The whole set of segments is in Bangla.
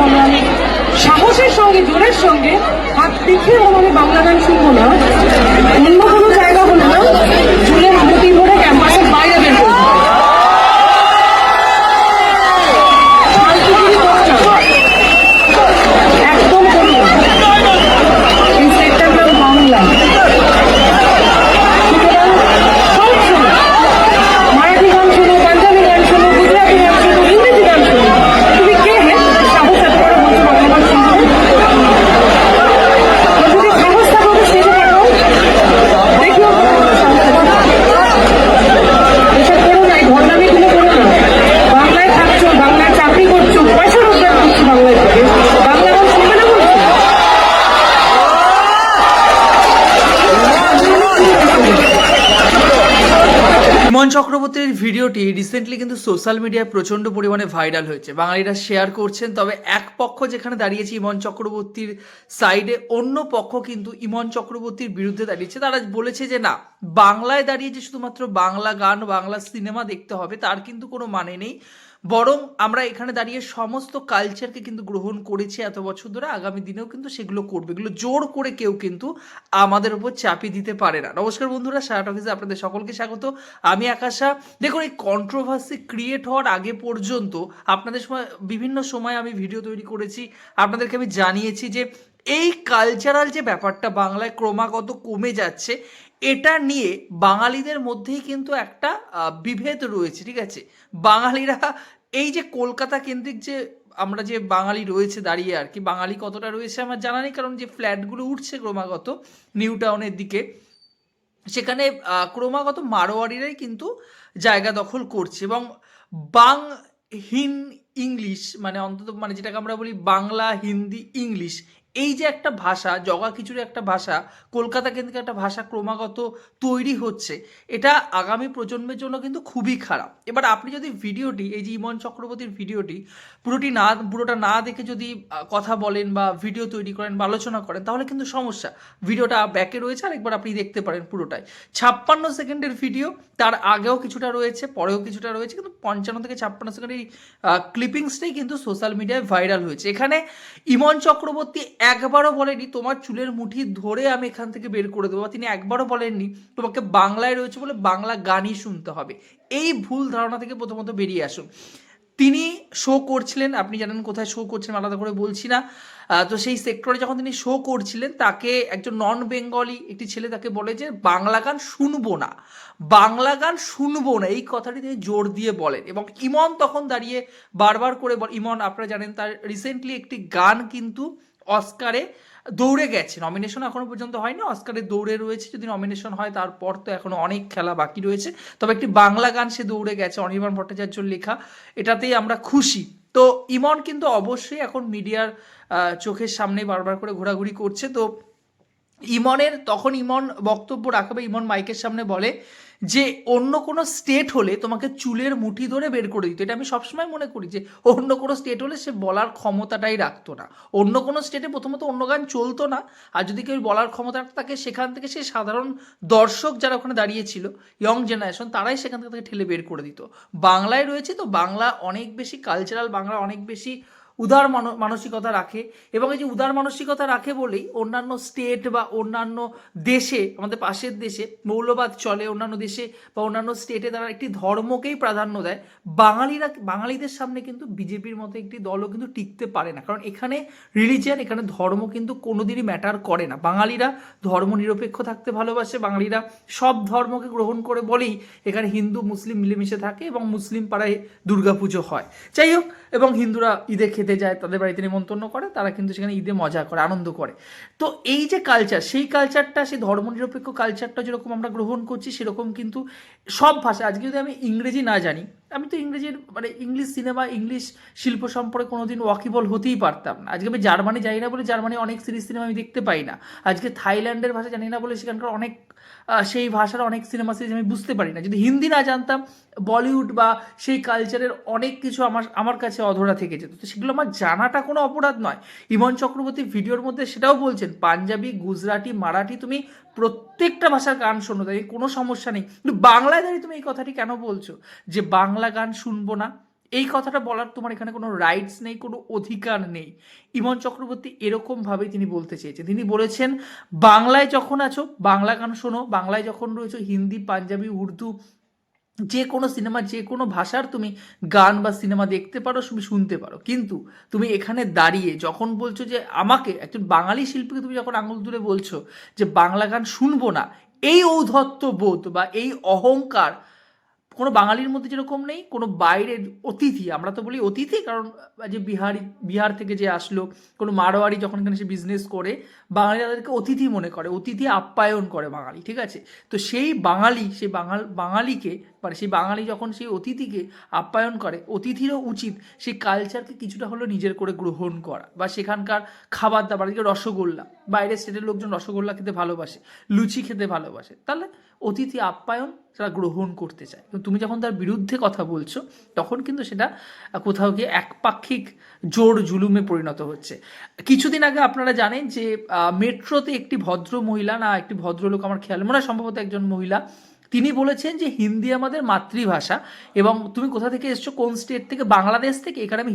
আমি সাহসের সঙ্গে, জোরের সঙ্গে হাত পিছিয়ে আমাদের বাংলা গান শুনব না। অন্য কোনো জায়গা হলো না চুলের মুটি ভরে ক্যাম্পাসের বাইরে বের করব ফালতুগিরি করছ না। একদম করব না। এই সেক্টর নাম বাংলা সুতরাং সব শোনো মারাঠি গান শোনো পাঞ্জাবি গান শোনো গুজরাটি গান শোনো ইংরেজি গান শোনো তুমি কে হে সাহস এত করে বলছো বাংলা গান শুনবে তো যদি সাহস থাকো তো স্টেজে পাঠাও দেখিও এসব করো না এই ঘরনামিগুলো করো না বাংলায় থাকছো বাংলায় চাকরি করছ পয়সা রোজগার করছ বাংলায় থেকে বাংলা গান শুনবে না বলছো ইমন চক্রবর্তীর ভিডিওটি রিসেন্টলি কিন্তু সোশ্যাল মিডিয়ায় প্রচণ্ড পরিমাণে ভাইরাল হয়েছে। বাঙালিরা শেয়ার করছেন, তবে এক পক্ষ যেখানে দাঁড়িয়েছে ইমন চক্রবর্তীর সাইডে অন্য পক্ষ কিন্তু ইমন চক্রবর্তীর বিরুদ্ধে দাঁড়িয়েছে। তারা বলেছে যে, না, বাংলায় দাঁড়িয়ে যে শুধুমাত্র বাংলা গান, বাংলা সিনেমা দেখতে হবে, তার কিন্তু কোনো মানে নেই। বরং আমরা এখানে দাঁড়িয়ে সমস্ত কালচারকে কিন্তু গ্রহণ করেছি এত বছর ধরে, আগামী দিনেও কিন্তু সেগুলো করবে। এগুলো জোর করে কেউ কিন্তু আমাদের উপর চাপিয়ে দিতে পারে না। নমস্কার বন্ধুরা, সারা টকিসে আপনাদের সকলকে স্বাগত। আমি আকাশা। দেখুন, এই কন্ট্রোভার্সি ক্রিয়েট হওয়ার আগে পর্যন্ত আপনাদের সময়, বিভিন্ন সময় আমি ভিডিও তৈরি করেছি। আপনাদেরকে আমি জানিয়েছি যে এই কালচারাল যে ব্যাপারটা বাংলায় ক্রমাগত কমে যাচ্ছে, এটা নিয়ে বাঙালিদের মধ্যেই কিন্তু একটা বিভেদ রয়েছে, ঠিক আছে? বাঙালিরা এই যে কলকাতা কেন্দ্রিক যে আমরা যে বাঙালি রয়েছে দাঁড়িয়ে আর কি, বাঙালি কতটা রয়েছে আমার জানা নেই, কারণ যে ফ্ল্যাটগুলো উঠছে ক্রমাগত নিউ টাউনের দিকে, সেখানে ক্রমাগত মারোয়ারিরাই কিন্তু জায়গা দখল করছে এবং বাং হিন ইংলিশ মানে অন্তত মানে যেটাকে আমরা বলি বাংলা হিন্দি ইংলিশ এই যে একটা ভাষা, জগা খিচুড়ি একটা ভাষা, কলকাতা কেন্দ্রিক একটা ভাষা ক্রমাগত তৈরি হচ্ছে, এটা আগামী প্রজন্মের জন্য কিন্তু খুবই খারাপ। এবার আপনি যদি ভিডিওটি, এই যে ইমন চক্রবর্তীর ভিডিওটি, পুরোটি না, পুরোটা না দেখে যদি কথা বলেন বা ভিডিও তৈরি করেন বা আলোচনা করেন, তাহলে কিন্তু সমস্যা। ভিডিওটা ব্যাকে রয়েছে আর একবার আপনি দেখতে পারেন পুরোটাই। ছাপ্পান্ন সেকেন্ডের ভিডিও, তার আগেও কিছুটা রয়েছে, পরেও কিছুটা রয়েছে, কিন্তু পঞ্চান্ন থেকে ছাপ্পান্ন সেকেন্ডের এই ক্লিপিংসটাই কিন্তু সোশ্যাল মিডিয়ায় ভাইরাল হয়েছে। এখানে ইমন চক্রবর্তী একবারও বলেনি, তোমার চুলের মুঠি ধরে আমি এখান থেকে বের করে দেবো। তিনি একবারও বলেননি, তোমাকে বাংলায় রয়েছে বলে বাংলা গানই শুনতে হবে। এই ভুল ধারণা থেকে প্রথমত বেরিয়ে আসুন। তিনি শো করছিলেন, আপনি জানেন কোথায় শো করছেন আলাদা করে বলছি না। তো সেই সেক্টরে যখন তিনি শো করছিলেন, তাকে একজন নন বেঙ্গলি একটি ছেলে তাকে বলে যে, বাংলা গান শুনব না, বাংলা গান শুনব না। এই কথাটি তিনি জোর দিয়ে বলেন এবং ইমন তখন দাঁড়িয়ে বারবার করে বল, ইমন আপনারা জানেন তার রিসেন্টলি একটি গান কিন্তু অস্কারে দৌড়ে গেছে। নমিনেশন এখনও পর্যন্ত হয়নি। অস্কারে দৌড়ে রয়েছে। যদি নমিনেশন হয়, তারপর তো এখনও অনেক খেলা বাকি রয়েছে। তবে একটি বাংলা গান সে দৌড়ে গেছে, অনির্বাণ ভট্টাচার্যর লেখা। এটাতেই আমরা খুশি। তো ইমন কিন্তু অবশ্যই এখন মিডিয়ার চোখের সামনে বারবার করে ঘোরাঘুরি করছে। তো ইমনের, তখন ইমন বক্তব্য রাখবে ইমন মাইকের সামনে বলে যে, অন্য কোনো স্টেট হলে তোমাকে চুলের মুঠি ধরে বের করে দিত। এটা আমি সবসময় মনে করি যে, অন্য কোনো স্টেট হলে সে বলার ক্ষমতাটাই রাখতো না। অন্য কোনো স্টেটে প্রথমত অন্য গান চলতো না। আর যদি কেউ বলার ক্ষমতা তাকে সেখান থেকে সে সাধারণ দর্শক যারা ওখানে দাঁড়িয়েছিল ইয়ং জেনারেশন তারাই সেখান থেকে তাকে ঠেলে বের করে দিত। বাংলায় রয়েছে তো, বাংলা অনেক বেশি কালচারাল বাংলা অনেক বেশি উদার মানো- মানসিকতা রাখে এবং এই যে উদার মানসিকতা রাখে বলেই অন্যান্য স্টেট বা অন্যান্য দেশে, আমাদের পাশের দেশে মৌলবাদ চলে, অন্যান্য দেশে বা অন্যান্য স্টেটে তারা একটি ধর্মকেই প্রাধান্য দেয়। বাঙালিরা, বাঙালিদের সামনে কিন্তু বিজেপির মতো একটি দলও কিন্তু টিকতে পারে না। কারণ এখানে রিলিজিয়ান এখানে ধর্ম কিন্তু কোনোদিনই ম্যাটার করে না। বাঙালিরা ধর্ম নিরপেক্ষ থাকতে ভালোবাসে, বাঙালিরা সব ধর্মকে গ্রহণ করে বলেই এখানে হিন্দু, মুসলিম মিলেমিশে থাকে এবং মুসলিম পাড়ায় দুর্গাপুজো হয়। যাই হোক, এবং হিন্দুরা ঈদে খেতে যায়, তাদের বাড়িতে নিমন্ত্রণ করে, তারা কিন্তু সেখানে ঈদে মজা করে, আনন্দ করে। তো এই যে কালচার সেই কালচারটা সেই ধর্মনিরপেক্ষ কালচারটা যেরকম আমরা গ্রহণ করছি, সেরকম কিন্তু সব ভাষা, আজকে যদি আমি ইংরেজি না জানি আমি তো ইংরেজির মানে ইংলিশ সিনেমা, ইংলিশ শিল্প সম্পর্কে কোনোদিন ওয়াকিবল হতেই পারতাম না। আজকে আমি জার্মানি যাই না বলে জার্মানি অনেক সিরিজ সিনেমা আমি দেখতে পাই না। আজকে থাইল্যান্ডের ভাষা জানি না বলে সেখানকার অনেক সেই ভাষার অনেক সিনেমা সিরিজ আমি বুঝতে পারি না। যদি হিন্দি না জানতাম, বলিউড বা সেই কালচারের অনেক কিছু আমার আমার কাছে অধরা থেকে যেত। তো সেগুলো আমার জানাটা কোনো অপরাধ নয়। ইমন চক্রবর্তী ভিডিওর মধ্যে সেটাও বলছেন, পাঞ্জাবি, গুজরাটি, মারাঠি তুমি প্রত্যেকটা ভাষার গান শোনো, তাই কোনো সমস্যা নেই। কিন্তু বাংলায় দাঁড়িয়ে তুমি এই কথাটি কেন বলছো? যে বাংলা গান শুনব না? এই কথাটা বলার তোমার এখানে কোনো রাইটস নেই, কোনো অধিকার নেই। ইমন চক্রবর্তী এরকমভাবেই তিনি বলতে চেয়েছেন। তিনি বলেছেন, বাংলায় যখন আছো, বাংলা গান শোনো, বাংলায় যখন রয়েছো, হিন্দি, পাঞ্জাবি, উর্দু যে কোনো সিনেমা যে কোনো ভাষার তুমি গান বা সিনেমা দেখতে পারো, তুমি শুনতে পারো। কিন্তু তুমি এখানে দাঁড়িয়ে যখন বলছো যে আমাকে, একজন বাঙালি শিল্পীকে তুমি যখন আঙুল তুলে বলছো যে বাংলা গান শুনব না, এই ঔদ্ধত্য বোধ বা এই অহংকার কোনো বাঙালির মধ্যে যেরকম নেই, কোনো বাইরের অতিথি, আমরা তো বলি অতিথি, কারণ যে বিহারি, বিহার থেকে যে আসলো, কোনো মারোয়ারি যখন এখানে সে বিজনেস করে, বাঙালি তাদেরকে অতিথি মনে করে, অতিথি আপ্যায়ন করে বাঙালি, ঠিক আছে? তো সেই বাঙালি সেই বাঙাল, বাঙালিকে মানে সেই বাঙালি যখন সেই অতিথিকে আপ্যায়ন করে, অতিথিরও উচিত সেই কালচারকে কিছুটা হলেও নিজের করে গ্রহণ করা, বা সেখানকার খাবার দাবার রসগোল্লা, বাইরের স্টেটের লোকজন রসগোল্লা খেতে ভালোবাসে, লুচি খেতে ভালোবাসে, তাহলে অতিথি আপ্যায়ন তারা গ্রহণ করতে চায়। কিন্তু তুমি যখন তার বিরুদ্ধে কথা বলছো, তখন কিন্তু সেটা কোথাও গিয়ে একপাক্ষিক জোর জুলুমে পরিণত হচ্ছে। কিছুদিন আগে আপনারা জানেন যে মেট্রোতে একটি ভদ্র মহিলা না, একটি ভদ্রলোক আমার খেয়াল মনে সম্ভবত একজন মহিলা, তিনি বলেছেন যে, হিন্দি আমাদের মাতৃভাষা এবং তুমি কোথা থেকে এসছো, কোন স্টেট থেকে? বাংলাদেশ থেকে? এখানে আমি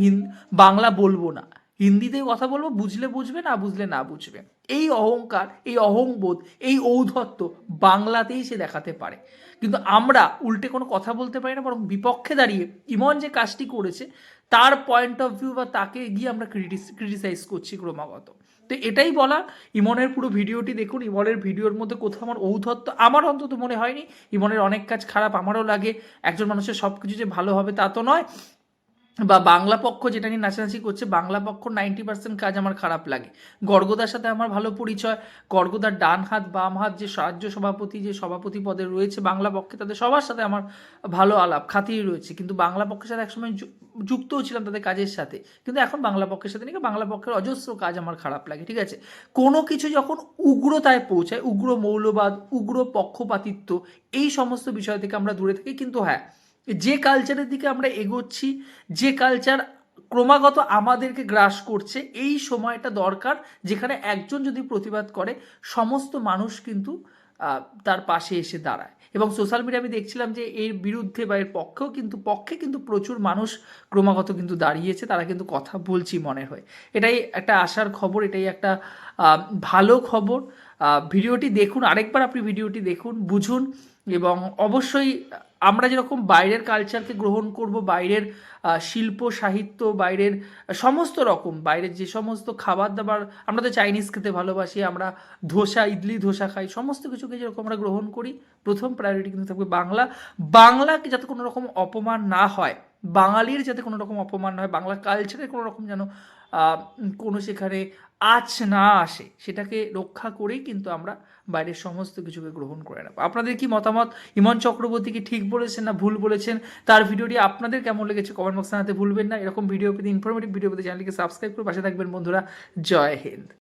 বাংলা বলব না। হিন্দিতে কথা বলব, বুঝলে বুঝবে, না বুঝলে না বুঝবে। এই অহংকার, এই অহংবোধ, এই ঔদ্ধত্য বাংলাতেই সে দেখাতে পারে। কিন্তু আমরা উল্টে কোনো কথা বলতে পারি না, বরং বিপক্ষে দাঁড়িয়ে ইমন যে কাজটি করেছে, তার পয়েন্ট অফ ভিউ বা তাকে গিয়ে আমরা ক্রিটিসাইজ করছি ক্রমাগত। তো এটাই বলা, ইমনের পুরো ভিডিওটি দেখুন। ইমনের ভিডিওর মধ্যে কোথাও আমার ঔদ্ধত্য আমার অন্তত মনে হয়নি। ইমনের অনেক কাজ খারাপ আমারও লাগে। একজন মানুষের সব কিছু যে ভালো হবে তা তো নয়। বা বাংলা পক্ষ যেটা নিয়ে নাচানাচি করছে, বাংলা পক্ষ নাইনটি পার্সেন্ট কাজ আমার খারাপ লাগে। গর্গদার সাথে আমার ভালো পরিচয়। গর্গদার ডান হাত, বাম হাত যে রাজ্য সভাপতি, যে সভাপতি পদে রয়েছে বাংলা পক্ষে, তাদের সবার সাথে আমার ভালো আলাপ খাতির রয়েছে। কিন্তু বাংলা পক্ষের সাথে একসময় যুক্তও ছিলাম তাদের কাজের সাথে। কিন্তু এখন বাংলা পক্ষের সাথে নাকি বাংলা পক্ষের অজস্র কাজ আমার খারাপ লাগে, ঠিক আছে? কোনো কিছু যখন উগ্রতায় পৌঁছায়, উগ্র মৌলবাদ, উগ্র পক্ষপাতিত্ব, এই সমস্ত বিষয় থেকে আমরা দূরে থাকি। কিন্তু হ্যাঁ যে কালচারের দিকে আমরা এগোচ্ছি, যে কালচার ক্রমাগত আমাদেরকে গ্রাস করছে, এই সময়টা দরকার যেখানে একজন যদি প্রতিবাদ করে, সমস্ত মানুষ কিন্তু তার পাশে এসে দাঁড়ায়। এবং সোশ্যাল মিডিয়া আমি দেখছিলাম যে এর বিরুদ্ধে বা এর পক্ষেও কিন্তু, পক্ষে কিন্তু প্রচুর মানুষ ক্রমাগত কিন্তু দাঁড়িয়েছে, তারা কিন্তু কথা বলছি মনে হয়। এটাই একটা আশার খবর, এটাই একটা ভালো খবর। ভিডিওটি দেখুন, আরেকবার আপনি ভিডিওটি দেখুন, বুঝুন এবং অবশ্যই আমরা যেরকম বাইরের কালচারকে গ্রহণ করব, বাইরের শিল্প, সাহিত্য, বাইরের সমস্ত রকম, বাইরের যে সমস্ত খাবার দাবার আমরা তো চাইনিজ খেতে ভালোবাসি, আমরা ধোসা, ইডলি, ধোসা খাই, সমস্ত কিছুকে যেরকম আমরা গ্রহণ করি, প্রথম প্রায়োরিটি কিন্তু থাকবে বাংলা। বাংলাকে যাতে কোনো রকম অপমান না হয়, বাঙালির যাতে কোনো রকম অপমান না হয়, বাংলা কালচারের কোনো রকম যেন কোনো সেখানে আঁচ না আসে, সেটাকে রক্ষা করেই কিন্তু আমরা বাইরের সমস্ত কিছুকে গ্রহণ করে নেব। আপনাদের কি মতামত? ইমন চক্রবর্তী কি ঠিক বলেছেন না ভুল বলেছেন? তার ভিডিওটি আপনাদের কেমন লেগেছে কমেন্ট বক্সে জানাতে ভুলবেন না। এরকম ভিডিও পেতে ইনফরমেটিভ ভিডিও পেতে চ্যানেলকে সাবস্ক্রাইব করে পাশে থাকবেন বন্ধুরা। জয় হিন্দ।